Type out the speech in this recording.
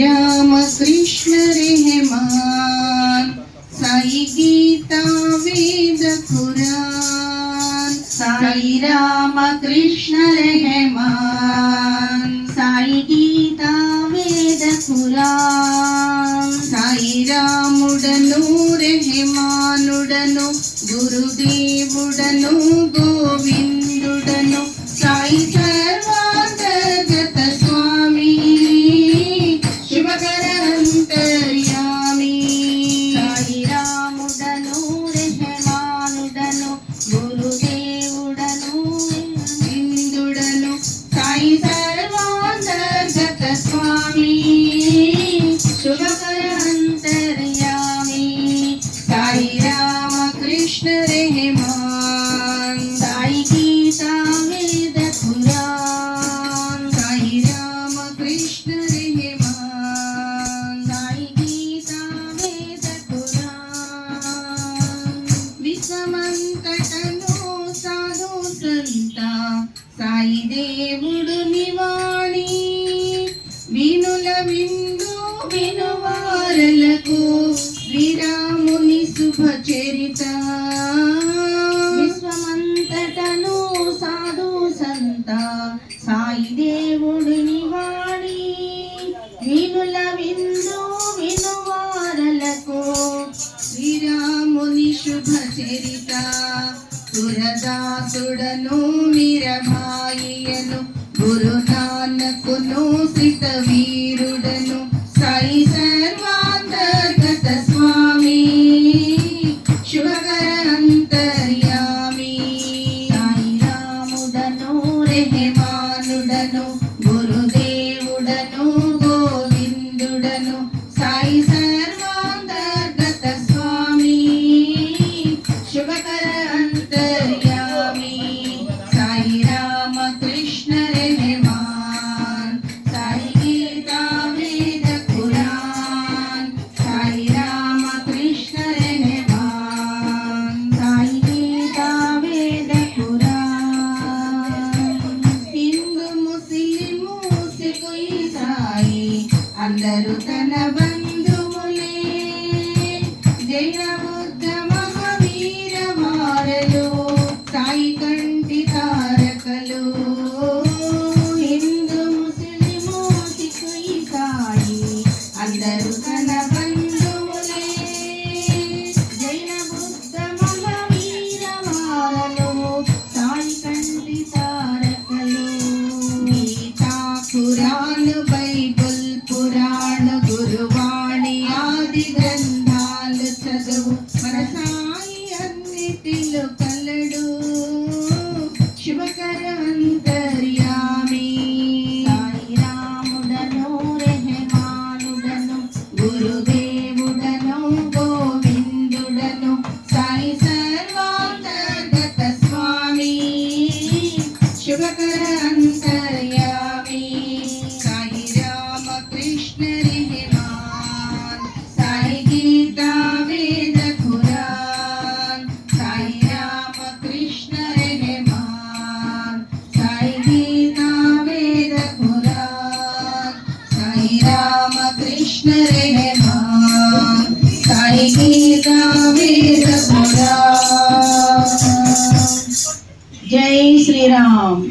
राम कृष्ण रहमान साई गीता वेद कुरान साई राम कृष्ण रहमान साई गीता वेद Quran Sai रामुडनु रहमानुडनु गुरुदेवुडनु Govind Sorry, sorry. దేవుడు నివాణి వినుల విందు వినువారలకు శ్రీరాముని శుభచరిత విశ్వమంతటను సాధు సంత సాయి దేవుడు నివాణి వినుల విందు వినువారలకు శ్రీరాముని శుభచరిత ಸುರದಾಸುಡನು ನಿರಮಾಯಿಯನು ಗುರುನಾನಕುನು ಸಿತ ವೀರುಡನು ಸಾಯಿ ಸರ್ವಾಂತರ್ಗತ ಸ್ವಾಮಿ ಶುಭಕರ ಅಂತರ್ಯಾಮಿ ಸಾಯಿ ರಾಮುಡನು ರೆಹಮಾನುಡನು అందరూ తన బంధువులే. జయము Brasil. జై శ్రీరామ్.